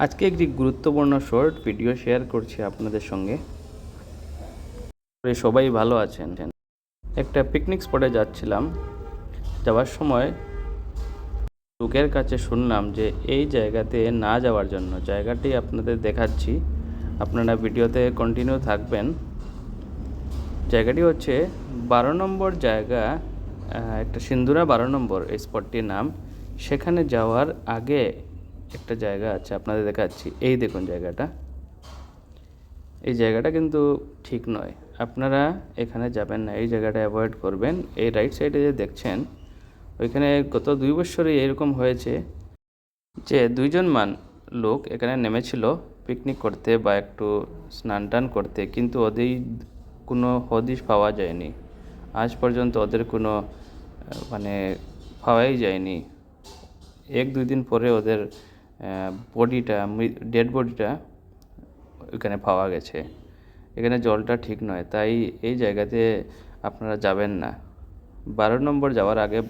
আজকে একটি গুরুত্বপূর্ণ শর্ট ভিডিও শেয়ার করছি আপনাদের সঙ্গে। সবাই ভালো আছেন একটা পিকনিক স্পটে যাচ্ছিলাম। যাওয়ার সময় লোকের কাছে শুনলাম যে এই জায়গাতে না যাওয়ার জন্য, জায়গাটি আপনাদের দেখাচ্ছি। আপনারা ভিডিওতে কন্টিনিউ থাকবেন। জায়গাটি হচ্ছে বারো নম্বর জায়গা একটা সিন্দুরা বারো নম্বর এই স্পটটির নাম। সেখানে যাওয়ার আগে একটা জায়গা আছে, আপনাদের দেখাচ্ছি। এই দেখুন জায়গাটা। এই জায়গাটা কিন্তু ঠিক নয়। আপনারা এখানে যাবেন না, এই জায়গাটা অ্যাভয়েড করবেন। এই রাইট সাইডে যে দেখছেন, ওইখানে গত দুই বছরই এরকম হয়েছে যে দুইজন মান লোক এখানে নেমেছিল পিকনিক করতে বা একটু স্নান টান করতে, কিন্তু ওদের কোনো হদিশ পাওয়া যায়নি। আজ পর্যন্ত ওদের কোনো মানে পাওয়াই যায়নি। এক দুই দিন পরে ওদের বডিটা ডেড বডিটা ওইখানে পাওয়া গেছে। এখানে জলটা ঠিক নয়, তাই এই জায়গাতে আপনারা যাবেন না। বারো নম্বর যাওয়ার আগে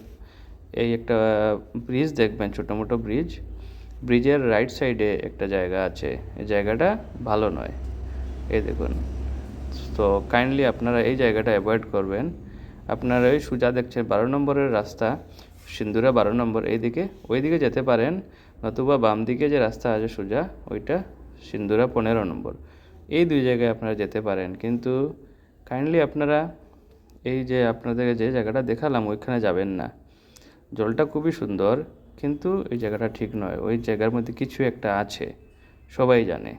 এই একটা ব্রিজ দেখবেন ছোটো মোটো ব্রিজ ব্রিজের রাইট সাইডে একটা জায়গা আছে। এই জায়গাটা ভালো নয়। এই দেখুন। তো কাইন্ডলি আপনারা এই জায়গাটা অ্যাভয়েড করবেন। আপনারা ওই সোজা দেখছেন, বারো নম্বরের রাস্তা। সিন্দুরা বারো নম্বর এইদিকে, ওইদিকে যেতে পারেন, নতুবা বাম দিকে যে রাস্তা আছে সোজা, ওইটা সিন্দুরা পনেরো নম্বর। এই দুই জায়গায় আপনারা যেতে পারেন, কিন্তু কাইন্ডলি আপনারা এই যে আপনাদের যে জায়গাটা দেখালাম, ওইখানে যাবেন না। জলটা খুবই সুন্দর, কিন্তু এই জায়গাটা ঠিক নয়, ওই জায়গার মধ্যে কিছু একটা আছে, সবাই জানে।